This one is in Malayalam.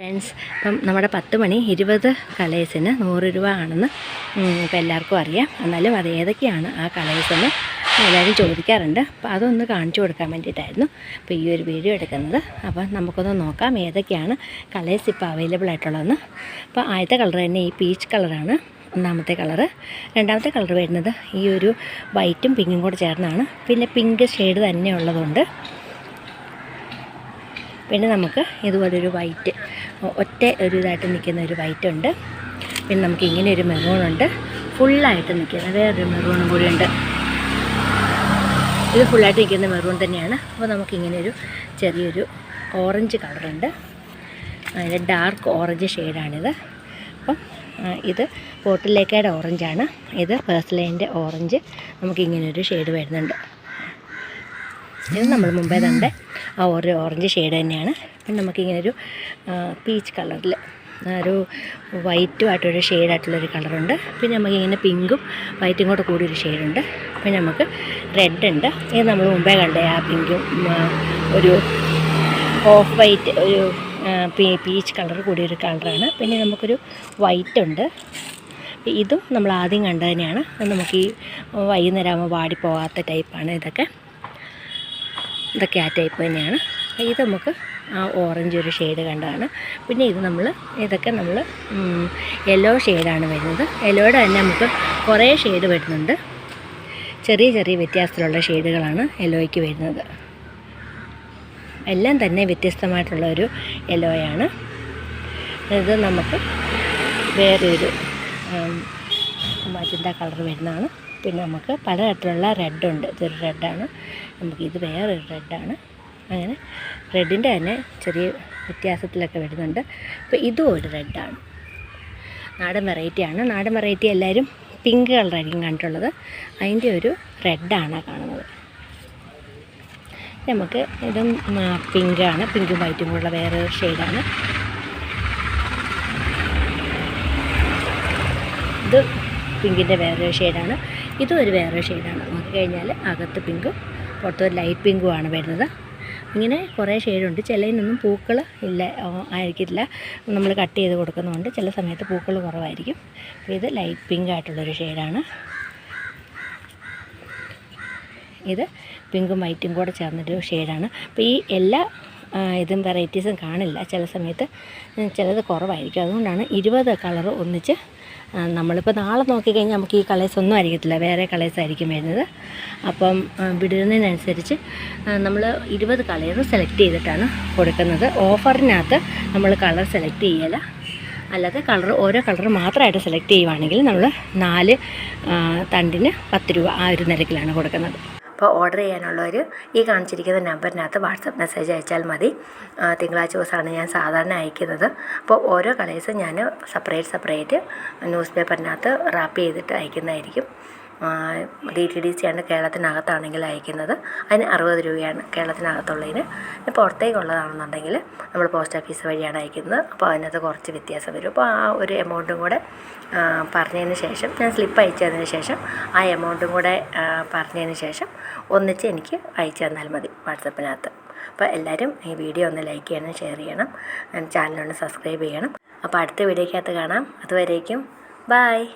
ഫ്രണ്ട്സ് ഇപ്പം നമ്മുടെ പത്ത് മണി ഇരുപത് കളേഴ്സിന് നൂറ് രൂപ ആണെന്ന് ഇപ്പം എല്ലാവർക്കും അറിയാം. എന്നാലും അത് ഏതൊക്കെയാണ് ആ കളേഴ്സെന്ന് എല്ലാവരും ചോദിക്കാറുണ്ട്. അപ്പോൾ അതൊന്ന് കാണിച്ചു കൊടുക്കാൻ വേണ്ടിയിട്ടായിരുന്നു അപ്പോൾ ഈ ഒരു വീഡിയോ എടുക്കുന്നത്. അപ്പോൾ നമുക്കൊന്ന് നോക്കാം ഏതൊക്കെയാണ് കളേഴ്സ് ഇപ്പോൾ അവൈലബിൾ ആയിട്ടുള്ളതെന്ന്. അപ്പോൾ ആദ്യത്തെ കളർ തന്നെ ഈ പീച്ച് കളറാണ് ഒന്നാമത്തെ കളറ്. രണ്ടാമത്തെ കളർ വരുന്നത് ഈ ഒരു വൈറ്റും പിങ്കും കൂടെ ചേർന്നാണ്. പിന്നെ പിങ്ക് ഷെയ്ഡ് തന്നെ ഉള്ളതുകൊണ്ട് പിന്നെ നമുക്ക് ഇതുപോലൊരു വൈറ്റ് ഒറ്റ ഒരു ഇതായിട്ട് നിൽക്കുന്ന ഒരു വൈറ്റ് ഉണ്ട്. പിന്നെ നമുക്ക് ഇങ്ങനെ ഒരു മെറൂണുണ്ട് ഫുള്ളായിട്ട് നിൽക്കുന്ന വേറൊരു മെറൂണും കൂടി ഉണ്ട്. ഇത് ഫുള്ളായിട്ട് നിൽക്കുന്ന മെറൂൺ തന്നെയാണ്. അപ്പോൾ നമുക്കിങ്ങനെ ഒരു ചെറിയൊരു ഓറഞ്ച് കളറുണ്ട് അതിന്റെ ഡാർക്ക് ഓറഞ്ച് ഷെയ്ഡാണിത് അപ്പം ഇത് പോട്ടിലേക്കയുടെ ഓറഞ്ചാണ് ഇത് പേഴ്സലൈന്റെ ഓറഞ്ച് നമുക്കിങ്ങനൊരു ഷെയ്ഡ് വരുന്നുണ്ട്. ഇത് നമ്മൾ മുമ്പേ കണ്ട ആ ഒരു ഓറഞ്ച് ഷെയ്ഡ് തന്നെയാണ്. പിന്നെ നമുക്കിങ്ങനെ ഒരു പീച്ച് കളറിൽ ഒരു വൈറ്റുമായിട്ടൊരു ഷെയ്ഡായിട്ടുള്ളൊരു കളറുണ്ട് പിന്നെ നമുക്കിങ്ങനെ പിങ്കും വൈറ്റും കൂടെ കൂടിയൊരു ഷെയ്ഡുണ്ട് പിന്നെ നമുക്ക് റെഡ് ഉണ്ട്. ഇത് നമ്മൾ മുമ്പേ കണ്ടേ ആ പിങ്കും ഒരു ഓഫ് വൈറ്റ് ഒരു പീച്ച് കളർ കൂടിയൊരു കളറാണ് പിന്നെ നമുക്കൊരു വൈറ്റ് ഉണ്ട്. ഇതും നമ്മൾ ആദ്യം കണ്ടതന്നെയാണ് നമുക്ക് ഈ വൈകുന്നേരം ആകുമ്പോൾ വാടിപ്പോകാത്ത ടൈപ്പാണ് ഇതൊക്കെ. ഇതൊക്കെ ആ ടൈപ്പ് തന്നെയാണ്. ഇത് നമുക്ക് ആ ഓറഞ്ച് ഒരു ഷെയ്ഡ് കണ്ടതാണ്. പിന്നെ ഇത് നമ്മൾ ഇതൊക്കെ നമ്മൾ യെല്ലോ ഷെയ്ഡാണ് വരുന്നത്. യെല്ലോയുടെ തന്നെ നമുക്ക് കുറേ ഷെയ്ഡ് വരുന്നുണ്ട്. ചെറിയ ചെറിയ വ്യത്യാസത്തിലുള്ള ഷെയ്ഡുകളാണ് യെല്ലോയ്ക്ക് വരുന്നത്. എല്ലാം തന്നെ വ്യത്യസ്തമായിട്ടുള്ള ഒരു യെല്ലോയാണ് ഇത് നമുക്ക് വേറൊരു മജന്ത കളർ വരുന്നതാണ്. പിന്നെ നമുക്ക് പല പലതരത്തിലുള്ള റെഡുണ്ട് ഇതൊരു റെഡാണ് നമുക്ക് ഇത് വേറൊരു റെഡാണ് അങ്ങനെ റെഡിന്റെ തന്നെ ചെറിയ വ്യത്യാസത്തിലൊക്കെ വരുന്നുണ്ട്. അപ്പോൾ ഇതും ഒരു റെഡാണ് നാടൻ വെറൈറ്റിയാണ് നാടൻ വെറൈറ്റി എല്ലാവരും പിങ്ക് കളറായിരിക്കും കണ്ടിട്ടുള്ളത്. അതിന്റെ ഒരു റെഡാണ് കാണുന്നത്. നമുക്ക് ഇതും പിങ്കാണ് പിങ്കും വൈറ്റും കൂടെ വേറെ ഷെയ്ഡാണ് ഇത് പിങ്കിന്റെ വേറൊരു ഷെയ്ഡാണ് ഇതും ഒരു വേറെ ഷെയ്ഡാണ് നോക്കി കഴിഞ്ഞാൽ അകത്ത് പിങ്കും പുറത്ത് ലൈറ്റ് പിങ്കുമാണ് വരുന്നത്. ഇങ്ങനെ കുറേ ഷെയ്ഡുണ്ട് ചിലതിനൊന്നും പൂക്കൾ ഇല്ല ആയിരിക്കില്ല. നമ്മൾ കട്ട് ചെയ്ത് കൊടുക്കുന്നതുകൊണ്ട് ചില സമയത്ത് പൂക്കൾ കുറവായിരിക്കും. ഇത് ലൈറ്റ് പിങ്ക് ആയിട്ടുള്ളൊരു ഷെയ്ഡാണ് ഇത് പിങ്കും വൈറ്റും കൂടെ ചേർന്നൊരു ഷെയ്ഡാണ് അപ്പോൾ ഈ എല്ലാ ഇതും വെറൈറ്റീസും കാണില്ല. ചില സമയത്ത് ചിലത് കുറവായിരിക്കും. അതുകൊണ്ടാണ് ഇരുപത് കളർ ഒന്നിച്ച് നമ്മളിപ്പോൾ നാളെ നോക്കിക്കഴിഞ്ഞാൽ നമുക്ക് ഈ കളേഴ്സ് ഒന്നും ആയിരിക്കത്തില്ല. വേറെ കളേഴ്സ് ആയിരിക്കും വരുന്നത്. അപ്പം വിടുന്നതിനനുസരിച്ച് നമ്മൾ ഇരുപത് കളേഴ്സ് സെലക്ട് ചെയ്തിട്ടാണ് കൊടുക്കുന്നത്. ഓഫറിനകത്ത് നമ്മൾ കളർ സെലക്ട് ചെയ്യല. അല്ലാതെ കളർ ഓരോ കളർ മാത്രമായിട്ട് സെലക്ട് ചെയ്യുവാണെങ്കിൽ നമ്മൾ നാല് തണ്ടിന് പത്ത് രൂപ ആ ഒരു നിരക്കിലാണ് കൊടുക്കുന്നത്. അപ്പോൾ ഓർഡർ ചെയ്യാനുള്ളവർ ഈ കാണിച്ചിരിക്കുന്ന നമ്പറിനകത്ത് വാട്സപ്പ് മെസ്സേജ് അയച്ചാൽ മതി. തിങ്കളാഴ്ച ദിവസമാണ് ഞാൻ സാധാരണ അയക്കുന്നത്. അപ്പോൾ ഓരോ കളേഴ്സും ഞാൻ സെപ്പറേറ്റ് സെപ്പറേറ്റ് ന്യൂസ് പേപ്പറിനകത്ത് റാപ്പ് ചെയ്തിട്ട് അയക്കുന്നതായിരിക്കും. ഡി ടി ഡി സി ആണ് കേരളത്തിനകത്താണെങ്കിൽ അയക്കുന്നത്. അതിന് അറുപത് രൂപയാണ് കേരളത്തിനകത്തുള്ളതിന്. ഇനി പുറത്തേക്കുള്ളതാണെന്നുണ്ടെങ്കിൽ നമ്മൾ പോസ്റ്റ് ഓഫീസ് വഴിയാണ് അയക്കുന്നത്. അപ്പോൾ അതിനകത്ത് കുറച്ച് വ്യത്യാസം വരും. അപ്പോൾ ആ ഒരു എമൗണ്ടും കൂടെ പറഞ്ഞതിന് ശേഷം ഞാൻ സ്ലിപ്പ് അയച്ചതിന് ശേഷം ആ എമൗണ്ടും കൂടെ പറഞ്ഞതിന് ശേഷം ഒന്നിച്ച് എനിക്ക് അയച്ചു തന്നാൽ മതി വാട്സപ്പിനകത്ത്. അപ്പോൾ എല്ലാവരും ഈ വീഡിയോ ഒന്ന് ലൈക്ക് ചെയ്യണം ഷെയർ ചെയ്യണം ചാനലൊന്ന് സബ്സ്ക്രൈബ് ചെയ്യണം. അപ്പോൾ അടുത്ത വീഡിയോക്കകത്ത് കാണാം. അതുവരേക്കും ബായ്